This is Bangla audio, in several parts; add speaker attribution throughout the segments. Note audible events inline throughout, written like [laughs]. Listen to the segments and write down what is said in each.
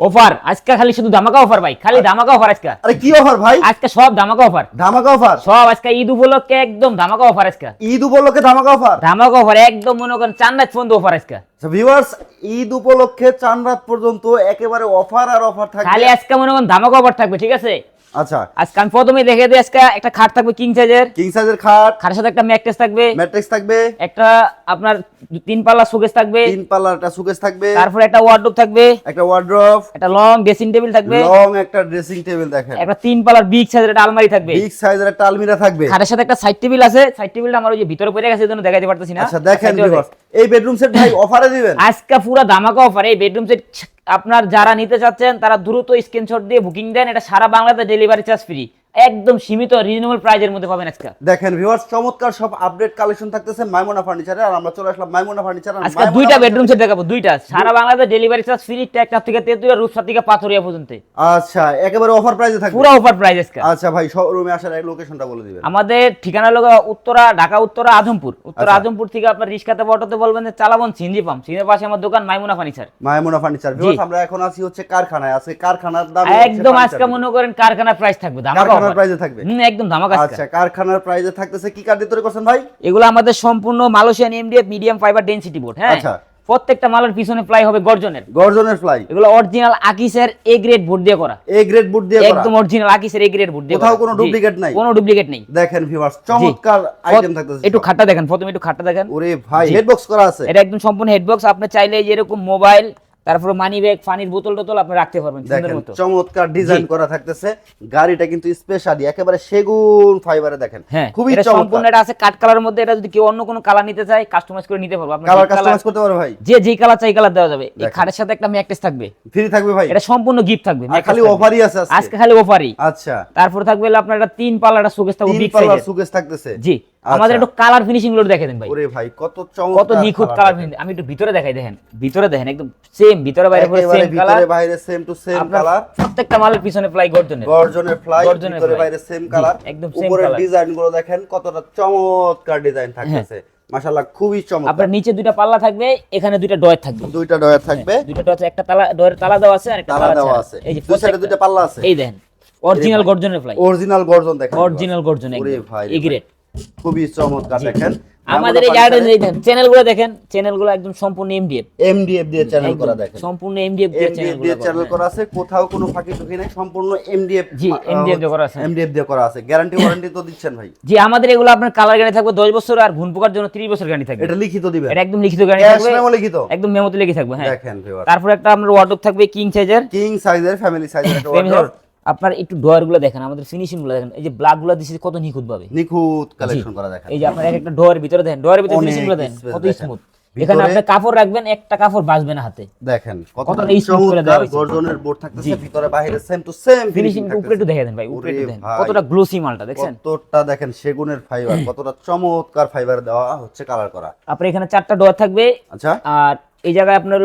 Speaker 1: অফার আজকে খালি শুধু ধামাকা অফার ভাই খালি ধামাকা অফার আজকে।
Speaker 2: আরে কি অফার ভাই?
Speaker 1: আজকে সব ধামাকা অফার।
Speaker 2: ধামাকা অফার?
Speaker 1: সব আজকে ঈদ উপলক্ষে একদম ধামাকা অফার আজকে।
Speaker 2: ঈদ উপলক্ষে ধামাকা অফার?
Speaker 1: ধামাকা অফার একদম মনে করেন চার রাত পর্যন্ত অফার আজকে।
Speaker 2: ভিউয়ার্স ঈদ উপলক্ষে চান রাত পর্যন্ত একেবারে অফার আর অফার থাকবে।
Speaker 1: খালি আজকে মনে করেন ধামাকা অফার থাকবে ঠিক আছে?
Speaker 2: আচ্ছা।
Speaker 1: আজকে আমি প্রথমে দেখে দিই আজকে একটা খাট থাকবে কিং সাইজের
Speaker 2: কিং সাইজের খাট।
Speaker 1: খাটের সাথে একটা ম্যাট্রেস থাকবে।
Speaker 2: ম্যাট্রিক্স থাকবে।
Speaker 1: একটা আপনার তিন পাল্লা সুকেস থাকবে।
Speaker 2: তিন পাল্লার একটা সুকেস থাকবে।
Speaker 1: তারপরে একটা ওয়ার্ডরোব থাকবে।
Speaker 2: একটা
Speaker 1: একটা লং ড্রেসিং টেবিল থাকবে।
Speaker 2: লং একটা ড্রেসিং টেবিল দেখেন।
Speaker 1: একটা তিন পাল্লার বিগ সাইজের একটা আলমারি থাকবে।
Speaker 2: বিগ সাইজের একটা আলমিরা থাকবে।
Speaker 1: খাটের সাথে একটা সাইড টেবিল আছে। সাইড টেবিলটা আমার ওই যে ভিতরে পড়ে গেছে এই জন্য দেখাতে পারতেছি না।
Speaker 2: আচ্ছা দেখেন এই বেডরুম সেট ভাই অফারে দিবেন?
Speaker 1: আজকে পুরো ধামাকা অফার এই বেডরুম সেট আপনার যারা নিতে চাচ্ছেন, তারা দ্রুত স্ক্রিনশট দিয়ে বুকিং দেন। এটা সারা বাংলাতে ডেলিভারি চার্জ ফ্রি একদম সীমিত রিজনেবল প্রাইজের মধ্যে পাবেন আজকে।
Speaker 2: দেখেন ভিউয়ার্স চমৎকার সব আপডেট কালেকশন থাকতেছে মাইমোনা ফার্নিচারে আর আমরা চলে আসলাম মাইমোনা ফার্নিচার
Speaker 1: আজকে দুইটা বেডরুম সেট দেখাবো দুইটা। সারা বাংলাতে ডেলিভারি চার্জ ফ্রি টেকটাপ থেকে তেতুয়া রূপসা থেকে পাথরিয়া পর্যন্ত।
Speaker 2: আচ্ছা একেবারে অফার প্রাইসে থাকবে।
Speaker 1: পুরো অফার প্রাইস আজকে।
Speaker 2: আচ্ছা ভাই শোরুমে আসার লোকেশনটা বলে দিবেন।
Speaker 1: আমাদের ঠিকানা হলো উত্তরা ঢাকা উত্তরা আজমপুর। উত্তরা
Speaker 2: আচ্ছা।
Speaker 1: আজমপুর থেকে আপনার রিক্সাতে অটোতে বলবেন যে চালাবন সিনজি পাম্প সিনের পাশে আমার দোকান Maimuna furniture
Speaker 2: Maimona furniture viewers আমরা এখন আছি হচ্ছে কারখানায়। আজকে কারখানার দাম
Speaker 1: একদম আজকে মনে করেন কারখানার প্রাইস থাকবে। ধামাকা
Speaker 2: কারখানার। প্রাইসে থাকবে?
Speaker 1: হুম, একদম ধামাকা
Speaker 2: আচ্ছা কারখানার প্রাইসে থাকতেছে কি দিয়ে তৈরি করছেন ভাই?
Speaker 1: এগুলো আমাদের সম্পূর্ণ Malaysian MDF medium fibre density board হ্যাঁ?
Speaker 2: আচ্ছা।
Speaker 1: প্রত্যেকটা মালের পিছনে প্লাই হবে গর্জনের।
Speaker 2: গর্জনের ফ্লাই
Speaker 1: এগুলো অরিজিনাল আকিসের এ গ্রেড বোর্ড দিয়ে করা।
Speaker 2: এ গ্রেড বুট দিয়ে
Speaker 1: একদম অরিজিনাল আকিসের এ গ্রেড বোর্ড দিয়ে
Speaker 2: কোথাও কোনো duplicate নাই?
Speaker 1: কোনো ডুপ্লিকেট নেই।
Speaker 2: দেখেন ভিউয়ার্স চমৎকার আইটেম থাকতেছে।
Speaker 1: একটু। খাটটা দেখেন প্রথমে একটু খাটটা দেখেন।
Speaker 2: ওরে ভাই
Speaker 1: জি।
Speaker 2: হেড বক্স করা আছে।
Speaker 1: এটা একদম সম্পূর্ণ হেডবক্স আপনি চাইলে এরকম মোবাইল তারপরে মানি ব্যাগ পানির বোতল টোতল আপনি রাখতে পারবেন সুন্দর মতো।
Speaker 2: চমৎকার ডিজাইন করা থাকতেছে। গাড়িটা কিন্তু স্পেশালি একেবারে সেগুন ফাইবারে দেখেন।
Speaker 1: হ্যাঁ
Speaker 2: খুবই
Speaker 1: সম্পূর্ণ এটা আছে কাট কালারের মধ্যে এটা যদি কেউ অন্য কোনো কালার নিতে চায় কাস্টমাইজ করে নিতে পারব। আপনার
Speaker 2: কালার কাস্টমাইজ করতে পারো ভাই।
Speaker 1: যে যে কালার চাই কালার দেওয়া যাবে। এই। খাটের সাথে একটা ম্যাট্রেস থাকবে।
Speaker 2: ফ্রি থাকবে ভাই।
Speaker 1: এটা সম্পূর্ণ গিফট থাকবে
Speaker 2: খালি। অফারই আছে আজকে।
Speaker 1: খালি অফারই
Speaker 2: আচ্ছা।
Speaker 1: তারপর থাকবে আপনার একটা তিন পাল্লাটা শোকেস থাকবে
Speaker 2: তিন
Speaker 1: বিগ সাইজের
Speaker 2: সুকেস থাকতেছে।
Speaker 1: জি। আমাদের একটু কালার ফিনিশিংগুলো দেখে দেন ভাই।
Speaker 2: ওরে ভাই কত
Speaker 1: কত নিখুঁত কালার ফিনিশিং আমি একটু ভিতরে দেখাই দেখেন ভিতরে দেখেন একদম সেম ভিতরে বাইরে পুরো সেম কালার
Speaker 2: ভিতরে বাইরে সেম টু সেম কালার
Speaker 1: প্রত্যেকটা মালের পিছনে প্লাই গর্জনের।
Speaker 2: গর্জনের ফ্লাই ভিতরে বাইরে সেম কালার
Speaker 1: একদম same
Speaker 2: উপরের
Speaker 1: colour।
Speaker 2: ডিজাইনগুলো দেখেন কতটা চমৎকার ডিজাইন থাকতেছে। মাশাআল্লাহ খুবই চমৎকার।
Speaker 1: আপনার নিচে দুইটা পাল্লা থাকবে এখানে দুইটা ডয়ার থাকবে।
Speaker 2: দুইটা ডয়ার থাকবে।
Speaker 1: দুইটা ডয়ার একটা তালা ডয়ারের তালা দেওয়া আছে আর একটা
Speaker 2: তালা দেওয়া আছে।
Speaker 1: এই যে
Speaker 2: দুই সাইডে দুইটা পাল্লা আছে।
Speaker 1: এই দেখেন অরিজিনাল গর্জনের ফ্লাই
Speaker 2: অরিজিনাল গর্জন দেখেন।
Speaker 1: অরিজিনাল গর্জন
Speaker 2: ওরে
Speaker 1: একদম। এই গ্রেড
Speaker 2: খুবই চমৎকার দেখেন।
Speaker 1: আমাদের এই জায়গাটা দেখেন চ্যানেলগুলো দেখেন চ্যানেলগুলো একদম সম্পূর্ণ এমডিএফ
Speaker 2: এমডিএফ দিয়ে চ্যানেল করা দেখেন।
Speaker 1: সম্পূর্ণ এমডিএফ দিয়ে
Speaker 2: এমডিএফ চ্যানেল করা আছে কোথাও কোনো ফাঁকি টুকি নাই সম্পূর্ণ এমডিএফ
Speaker 1: জি, MDF দিয়ে করা আছে।
Speaker 2: এমডিএফ দিয়ে করা আছে। গ্যারান্টি ওয়ারেন্টি তো দিচ্ছেন ভাই।
Speaker 1: জি আমাদের এগুলো আপনার কালার গ্যারান্টি থাকবে 10 বছর আর ঘুন পোকার জন্য 30 বছর গ্যারান্টি থাকবে।
Speaker 2: এটা লিখিত দিবেন।
Speaker 1: এটা একদম লিখিত গ্যারান্টি থাকবে।
Speaker 2: মেমো লিখিত।
Speaker 1: একদম মেমোতে লেগে থাকবে হ্যাঁ।
Speaker 2: দেখেন ভিউয়ার
Speaker 1: তারপর একটা আপনার ওয়ার্ডরোব থাকবে কিং সাইজের
Speaker 2: কিং সাইজের ফ্যামিলি সাইজের একটা wardrobe।
Speaker 1: আপনার একটু ডয়ারগুলো দেখেন আমাদের ফিনিশিংগুলো দেখেন এই যে ব্ল্যাকগুলো দিচ্ছে কত নিখুঁত ভাবে।
Speaker 2: নিখুঁত কালেকশন করা দেখেন
Speaker 1: এই যে আপনার একটা ডয়ার ভিতরে দেখেন ডয়ারের ভিতরে
Speaker 2: অনেক
Speaker 1: ফিনিশিংগুলো দেখেন কত স্মুথ এখানে আপনি কাপড় রাখবেন একটা কাপড় বাঁচবে না হাতে।
Speaker 2: দেখেন কত
Speaker 1: smooth করে দেওয়া হয়েছে।
Speaker 2: গর্জনের বোর্ড থাকতেছে ভিতরে বাইরে সেম টু সেম
Speaker 1: ফিনিশিং উপরে একটু দেখে দেন ভাই উপরে একটু দেখেন। কতটা গ্লোসি মালটা দেখছেন?
Speaker 2: কতটা দেখেন সেগুনের ফাইবার [clears throat] কতটা চমৎকার ফাইবার দেওয়া হচ্ছে কালার করা।
Speaker 1: আপনার এখানে চারটা ডয়ার থাকবে।
Speaker 2: আচ্ছা।
Speaker 1: আর এই জায়গায় আপনার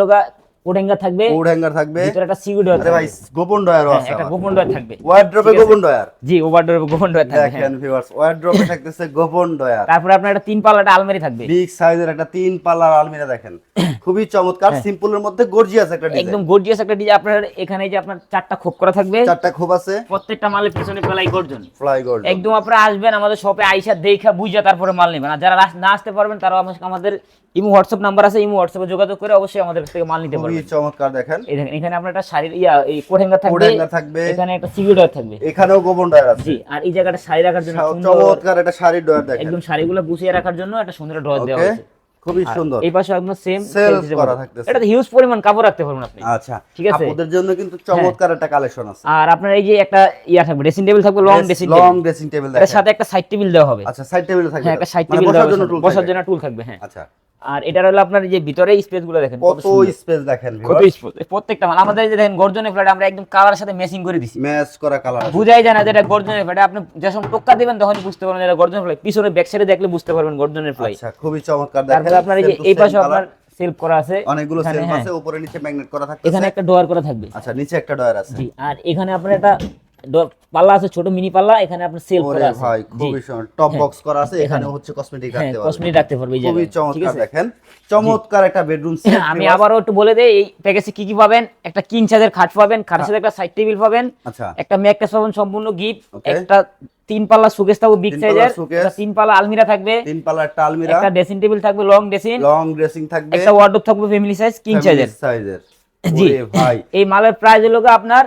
Speaker 1: লোকা কোডেঙ্গা থাকবে
Speaker 2: কোড হ্যাঙ্গার থাকবে।
Speaker 1: ভিতরে একটা ডয়ার
Speaker 2: ভাই গোপন
Speaker 1: হ্যাঁ,
Speaker 2: আছে
Speaker 1: একটা গোপন ডয়ার থাকবে।
Speaker 2: ওয়ার্ড্রপে গোপন ডয়ার।
Speaker 1: জি ওভার ডয়ার গোপন ডয়ার থাকবে হ্যাঁ।
Speaker 2: দেখেন ভিউয়ার্স ওয়ার্ড্রপে থাকতেছে গোপন ডয়ার।
Speaker 1: তারপরে আপনার একটা তিন পাল্লাটা আলমারি থাকবে।
Speaker 2: বিগ সাইজের একটা তিন পাল্লার আলমিরা দেখেন। [coughs] খুবই চমৎকার সিম্পলের মধ্যে গর্জিয়াস একটা ডিজাইন
Speaker 1: হ্যাঁ। একদম গর্জিয়াস একটা ডিজাইন আপনার এখানে যে আপনার চারটা খোপ করা থাকবে
Speaker 2: চারটা খুব আছে।
Speaker 1: প্রত্যেকটা মালের পিছনে পেলাই গর্জন
Speaker 2: ফ্লাই গোল্ড
Speaker 1: একদম আপনারা আসবেন আমাদের শপে আইসা দেখা বুঝা তারপরে মাল নেবেন। আর যারা না আসতে পারবেন তারা আমাদের- আমাদের ইমো হোয়াটসঅ্যাপ নাম্বার আছে ইমো হোয়াটসঅ্যাপে যোগাযোগ করে অবশ্যই আমাদের থেকে মাল নিতে
Speaker 2: খুবই চমৎকার দেখেন।
Speaker 1: এখানে আপনার একটা শাড়ির ইয়া এই কোটেঙ্গা থাকবে
Speaker 2: কোডেঙ্গা থাকবে।
Speaker 1: এখানে একটা সিকিউরিটি থাকবে।
Speaker 2: এখানেও গোপন ডয়ার আছে।
Speaker 1: জি আর এই জায়গাটা শাড়ি রাখার জন্য
Speaker 2: চমৎকার একটা শাড়ির ডয়ার দেখেন।
Speaker 1: একদম শাড়িগুলো গুছিয়ে রাখার জন্য একটা সুন্দর ড্র দেওয়া হয়েছে।
Speaker 2: খুবই সুন্দর।
Speaker 1: এই পাশে একদম সেম
Speaker 2: Self করা থাকতেছে।
Speaker 1: এটা হিউজ পরিমাণ কাপড় রাখতে পারবেন আপনি।
Speaker 2: আচ্ছা
Speaker 1: ঠিক আছে?
Speaker 2: জন্য কিন্তু চমৎকার একটা কালেকশন আছে।
Speaker 1: আর আপনার এই যে একটা ইয়া থাকবে ড্রেসিং টেবিল থাকবে লং ড্রেসিং
Speaker 2: লং ড্রেসিং টেবিলের
Speaker 1: সাথে একটা সাইড টেবিল দেওয়া হবে।
Speaker 2: আচ্ছা সাইড টেবিল থাকবে।
Speaker 1: হ্যাঁ একটা সাইড
Speaker 2: মানে
Speaker 1: টেবিল
Speaker 2: বসার টুল
Speaker 1: বসার। জন্য টুল থাকবে হ্যাঁ।
Speaker 2: আচ্ছা।
Speaker 1: আর এটার হলো আপনার যে ভিতরে স্পেসগুলো দেখেন
Speaker 2: কত স্পেস দেখেন
Speaker 1: কত স্পেস প্রত্যেকটা মাল। আমাদের যে দেখেন গর্জনের ফ্ল্যাট আমরা একদম কালারের সাথে ম্যাচিং করে দিছি।
Speaker 2: ম্যাচ করা কালার
Speaker 1: বুঝাই যায় না যে এটা গর্জনের ফ্ল্যাট আপনি যখন টোক্কা দিবেন তখন বুঝতে পারবেন এটা গর্জনের ফ্লাই পিছনে ব্যাক সাইডে দেখলে বুঝতে পারবেন গর্জনের ফ্লাই
Speaker 2: আচ্ছা খুবই চমৎকার। দেখেন
Speaker 1: তারপরে আপনার এই যে এই পাশে আপনার সেলফ করা আছে।
Speaker 2: অনেকগুলো সেলফ
Speaker 1: হ্যাঁ।
Speaker 2: আছে উপরে নিচে ম্যাগনেট করা
Speaker 1: থাকে
Speaker 2: এখানে
Speaker 1: একটা ডোয়ার করা থাকবে।
Speaker 2: আচ্ছা নিচে একটা ডয়ার আছে।
Speaker 1: জি আর এখানে আপনার একটা ড- পাল্লা আছে ছোট মিনি পাল্লা এখানে আপনার সেল করা আছে।
Speaker 2: ভাই খুবই সুন্দর। টপ বক্স করা আছে এখানে। হচ্ছে কসমেটিক
Speaker 1: হ্যাঁ
Speaker 2: রাখতে পারবেন।
Speaker 1: কসমেটিক রাখতে পারবে এই
Speaker 2: খুবই চমৎকার দেখেন। চমৎকার একটা বেডরুম সেট
Speaker 1: আমি আবারও একটু বলে দেই এই প্যাকেজে কি কি পাবেন? একটা কিং সাইজের খাট পাবেন খাটের সাথে একটা সাইড টেবিল পাবেন
Speaker 2: আচ্ছা।
Speaker 1: একটা ম্যাকটেস পাবেন সম্পূর্ণ গিফট একটা তিন পাল্লা সুকেস থাকবে বিগ সাইজের তিন পাল্লা আলমিরা থাকবে
Speaker 2: তিন পাল্লার একটা আলমিরা।
Speaker 1: একটা ড্রেসিং টেবিল থাকবে লং ড্রেসিং
Speaker 2: লং ড্রেসিং থাকবে।
Speaker 1: একটা ওয়ার্ডরোব থাকবে ফ্যামিলি সাইজ কিং সাইজের
Speaker 2: সাইজের
Speaker 1: জি।
Speaker 2: ভাই।
Speaker 1: এই মালের প্রাইস হলো আপনার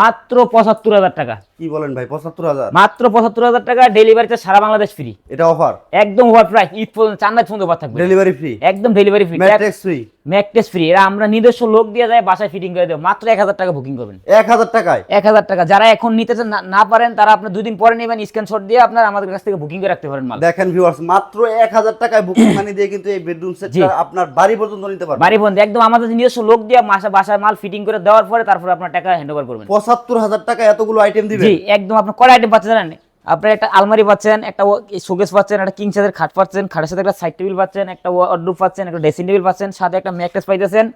Speaker 1: মাত্র পঁচাত্তর হাজার টাকা।
Speaker 2: কি বলেন ভাই পঁচাত্তর হাজার?
Speaker 1: মাত্র পঁচাত্তর হাজার টাকা ডেলিভারি সারা বাংলাদেশ ফ্রি
Speaker 2: এটা অফার
Speaker 1: একদম ওভার প্রাইস ঈদ পর্যন্ত চান্দাই পর্যন্ত অফার থাকবে।
Speaker 2: ডেলিভারি ফ্রি
Speaker 1: একদম delivery free
Speaker 2: free
Speaker 1: mattress free এরা আমরা নিজস্ব লোক দিয়ে যায় বাসায় ফিটিং করে দেবো। মাত্র এক হাজার টাকা বুকিং করবেন।
Speaker 2: এক হাজার টাকায়?
Speaker 1: এক হাজার টাকা। যারা এখন নিতে না- পারেন তারা আপনার দুদিন পরে নেবেন স্ক্রিনশট দিয়ে আপনার আমাদের কাছ থেকে বুকিং করে রাখতে পারেন মাল।
Speaker 2: দেখেন ভিউয়ার্স মাত্র এক হাজার টাকায় বুকিং মানি দিয়ে কিন্তু এই বেডরুম। সেটটা আপনার বাড়ি পর্যন্ত নিতে পারবেন।
Speaker 1: বাড়ি বন্ধ একদম আমাদের নিজস্ব লোক দিয়ে মাসা বাসায় মাল ফিটিং করে দেওয়ার পরে তারপরে আপনার টাকা হ্যান্ড ওভার করবেন।
Speaker 2: পঁচাত্তর হাজার টাকা এতগুলো আইটেম দিবেন।
Speaker 1: জি একদম আপনার কটা আইটেম পাচ্ছেন জানেন? আপনার একটা আলমারি পাচ্ছেন একটা শোকেস পাচ্ছেন একটা কিং সাইজের খাট পাচ্ছেন খাটের সাথে একটা সাইড টেবিল পাচ্ছেন একটা ওয়ার্ডরোব পাচ্ছেন একটা ড্রেসিং টেবিল পাচ্ছেন সাথে একটা ম্যাট্রেস পাইতেছেন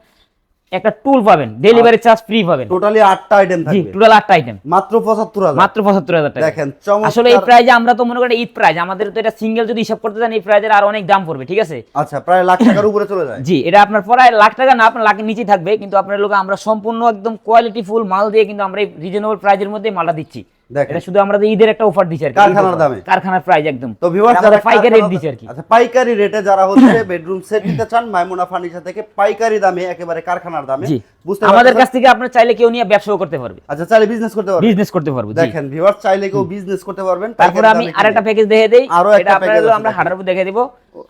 Speaker 1: একটা টুল পাবেন ডেলিভারি চার্জ ফ্রি পাবেন।
Speaker 2: টোটালি আটটা আইটেম
Speaker 1: জি
Speaker 2: থাকবে।
Speaker 1: টোটাল আটটা আইটেম
Speaker 2: মাত্র পঁচাত্তর হাজার।
Speaker 1: মাত্র পঁচাত্তর হাজার টাকা।
Speaker 2: দেখেন
Speaker 1: আসলে এই প্রাইজে আমরা তো মনে করি ঈদ প্রাইজ আমাদের তো এটা সিঙ্গেল যদি হিসাব করতে চান এই প্রাইজের আর অনেক দাম পড়বে ঠিক আছে?
Speaker 2: আচ্ছা প্রায় লাখ টাকার উপরে চলে যায়।
Speaker 1: জি এটা আপনার পড়ায় লাখ টাকা না আপনার লাখের নিচেই থাকবে কিন্তু আপনার লোক আমরা সম্পূর্ণ একদম কোয়ালিটি ফুল মাল দিয়ে কিন্তু আমরা এই রিজনেবল প্রাইজের মধ্যে মালটা দিচ্ছি। এটা শুধু আমরা ঈদের একটা অফার দিচ্ছি আর
Speaker 2: কারখানার দামে।
Speaker 1: কারখানার প্রাইস একদম।
Speaker 2: তো ভিউয়ার্স যারা
Speaker 1: পাইকারি রেট
Speaker 2: কারখানা-
Speaker 1: আর কি।
Speaker 2: আচ্ছা পাইকারি রেটে যারা হচ্ছে [coughs] বেডরুম সেট নিতে চান মাইমুনা ফার্নিচার থেকে পাইকারি দামে একেবারে কারখানার দামে।
Speaker 1: আমাদের কাছ থেকে আপনার চাইলে কেউ নিয়ে ব্যবসাও করতে পারবে।
Speaker 2: আচ্ছা চাইলে বিজনেস করতে পারবেন।
Speaker 1: বিজনেস করতে পারবে
Speaker 2: দেখেন ভিউয়ার্স চাইলে কেউ বিজনেস করতে পারবেন
Speaker 1: তারপরে আমি আরেকটা প্যাকেজ দেখে দেই। এটা
Speaker 2: আছে
Speaker 1: আমরা। হাটার উপর দেখে দিব।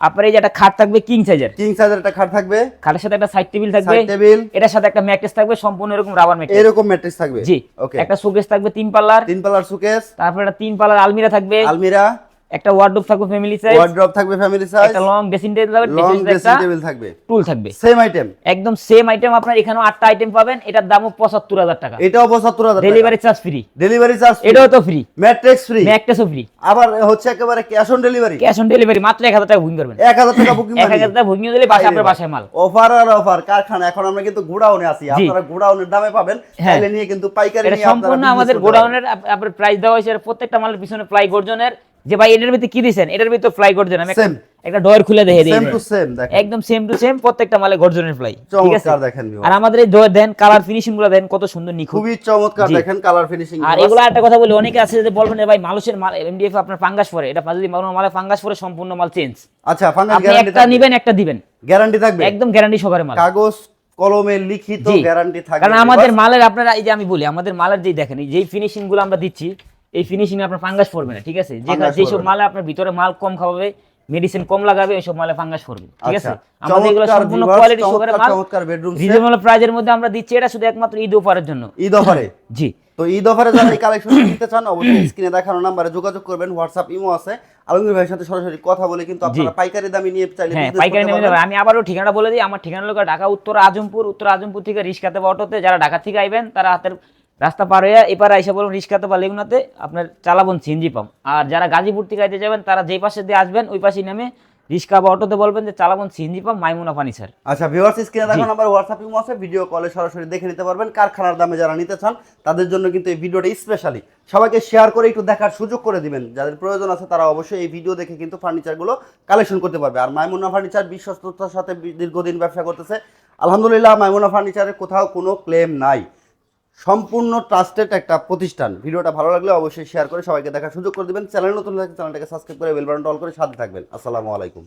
Speaker 1: আপনার এই যে একটা খাট থাকবে কিং সাইজের
Speaker 2: কিং সাইজের একটা খাট থাকবে।
Speaker 1: খাটের সাথে একটা সাইড টেবিল থাকবে।
Speaker 2: সাইড টেবিল
Speaker 1: এটার সাথে একটা ম্যাট্রেস থাকবে সম্পূর্ণ এরকম রাবার ম্যাট্রেস
Speaker 2: এরকম ম্যাট্রিক্স থাকবে।
Speaker 1: জি।
Speaker 2: ওকে
Speaker 1: একটা শোকেস থাকবে তিন পাল্লার।
Speaker 2: তিন পাল্লার শোকেস
Speaker 1: তারপরে একটা তিন পাল্লার আলমিরা থাকবে।
Speaker 2: আলমিরা।
Speaker 1: একটা ওয়ার্ডরোব থাকবে ফ্যামিলি সাইজ
Speaker 2: ওয়ার্ড্রপ থাকবে ফ্যামিলি সাইজ
Speaker 1: একটা লং ড্রেসিং টেবিল থাকবে
Speaker 2: লং
Speaker 1: ড্রেসিং
Speaker 2: টেবিল থাকবে।
Speaker 1: টুল থাকবে।
Speaker 2: সেম আইটেম
Speaker 1: একদম সেম আইটেম আপনার এখানেও আটটা আইটেম পাবেন এটার দামও পঁচাত্তর হাজার টাকা।
Speaker 2: এটাও পঁচাত্তর হাজার
Speaker 1: delivery charge free
Speaker 2: delivery charge
Speaker 1: এটাও তো ফ্রি
Speaker 2: ম্যাট্রিক্স ফ্রি
Speaker 1: ম্যাকটেসও ফ্রি
Speaker 2: আবার হচ্ছে একেবারে cash on delivery
Speaker 1: cash on delivery মাত্র এক হাজার টাকা বুকিং করবেন।
Speaker 2: এক হাজার টাকা বুকিং
Speaker 1: এক হাজার টাকা বুকিং দিলে বাসা আপনার বাসায় মাল।
Speaker 2: অফার আর অফার কারখানা এখন আমরা কিন্তু গোডাউনে আছি। আপনারা গোডাউনের দামে পাবেন
Speaker 1: হ্যাঁ।
Speaker 2: চাইলে নিয়ে কিন্তু পাইকারি নিয়ে আপনারা
Speaker 1: সম্পূর্ণ আমাদের গোডাউনের আপ- আপনার প্রাইস দেওয়া হয়েছে প্রত্যেকটা মালের পিছনে প্লাই গর্জনের যে ভাই এটার ভিতরে কি দিয়েছেন এটার ভিতরে ফ্লাই গর্জন আমি একটা- ডয়ের খুলে দেখে দিই। একদম সেম টু সেম প্রত্যেকটা মালে গর্জনের ফ্লাই ঠিক আছে?
Speaker 2: দেখেন।
Speaker 1: আর আমাদের এই ডোর দেন কালার ফিনিশিংগুলো দেন কত সুন্দর নিখুঁত।
Speaker 2: খুবই চমৎকার দেখেন কালার ফিনিশিং
Speaker 1: আর এগুলো একটা কথা বলি অনেকে আছে যে বলবেন ভাই মানুষের মাল এমডিএফ আপনার ফাঙ্গাস পরে এটা যদি মালে ফাঙ্গাস পরে সম্পূর্ণ মাল চেঞ্জ
Speaker 2: আচ্ছা ফাঙ্গাস
Speaker 1: আপনি
Speaker 2: গ্যারান্টি
Speaker 1: একটা নিবেন একটা দিবেন।
Speaker 2: গ্যারান্টি থাকবে?
Speaker 1: একদম গ্যারান্টি সহকারে মাল।
Speaker 2: কাগজ কলমে লিখিত গ্যারান্টি থাকবে
Speaker 1: কারণ আমাদের মালের আপনারা এই যে আমি বলি আমাদের মালের যেই দেখেন এই যেই ফিনিশিংগুলো আমরা দিচ্ছি এই ফিনিশিং আপনার ফাঙ্গাস পড়বে না ঠিক আছে? যে যেসব মালে আপনার ভিতরে মাল কম খাওয়াবে মেডিসিন কম লাগাবে ওইসব মালে ফাঙ্গাস পড়বে ঠিক আছে?
Speaker 2: আচ্ছা,
Speaker 1: আমাদের এগুলো সম্পূর্ণ কোয়ালিটি সহকারে মাল
Speaker 2: চমৎকার বেডরুম
Speaker 1: রিজনেবল প্রাইজের মধ্যে আমরা দিচ্ছি এটা শুধু একমাত্র ঈদ অফারের জন্য।
Speaker 2: ঈদ অফারে? [laughs]
Speaker 1: জি।
Speaker 2: তো ঈদ অফারে যারা এই কালেকশন নিতে চান অবশ্যই স্ক্রিনে দেখানো নাম্বারে যোগাযোগ করবেন হোয়াটসঅ্যাপ ইমো আছে। আলমগীর ভাইয়ের সাথে সরাসরি কথা বলে কিন্তু আপনারা পাইকারি দামে নিয়ে চাইলে
Speaker 1: হ্যাঁ পাইকারি নেমে আমি আবারও ঠিকানা বলে দিই আমার ঠিকানা হলো ঢাকা উত্তর আজমপুর উত্তর আজমপুর থেকে রিস্কাতে বা অটোতে যারা ঢাকা থেকে আইবেন তারা হাতের রাস্তা পার হয়ে এপারে আইসা বলুন রিস্কাতে বা লেগুনাতে আপনার চালাবন সিএনজি পাম্প। আর যারা গাজীপুর থেকে আইতে যাবেন তারা যেই পাশে দিয়ে আসবেন ওই পাশে নামে রিস্কা বা অটোতে বলবেন যে চালাবন সিএনজি পাম্প মাইমুনা ফার্নিচার
Speaker 2: আচ্ছা ভিউয়ার্স স্ক্রিনে দেখানো নাম্বার হোয়াটসঅ্যাপ ইমো আছে ভিডিও কলে সরাসরি দেখে নিতে পারবেন। কারখানার দামে যারা নিতে চান তাদের জন্য কিন্তু এই ভিডিওটা স্পেশালি সবাইকে শেয়ার করে একটু দেখার সুযোগ করে দিবেন। যাদের প্রয়োজন আছে তারা অবশ্যই এই ভিডিও দেখে কিন্তু ফার্নিচারগুলো কালেকশন করতে পারবে। আর মাইমুনা ফার্নিচার বিশ্বস্ততার সাথে দীর্ঘদিন ব্যবসা করতেছে। আলহামদুলিল্লাহ মাইমুনা ফার্নিচারের কোথাও কোনো ক্লেম নাই। সম্পূর্ণ ট্রাস্টেড একটা প্রতিষ্ঠান। ভিডিওটা ভালো লাগলে অবশ্যই শেয়ার করে সবাইকে দেখার সুযোগ করে দেবেন। চ্যানেল নতুন থাকলে চ্যানেলটাকে সাবস্ক্রাইব করে বেল অল করে সাথে থাকবেন। আসসালামু আলাইকুম।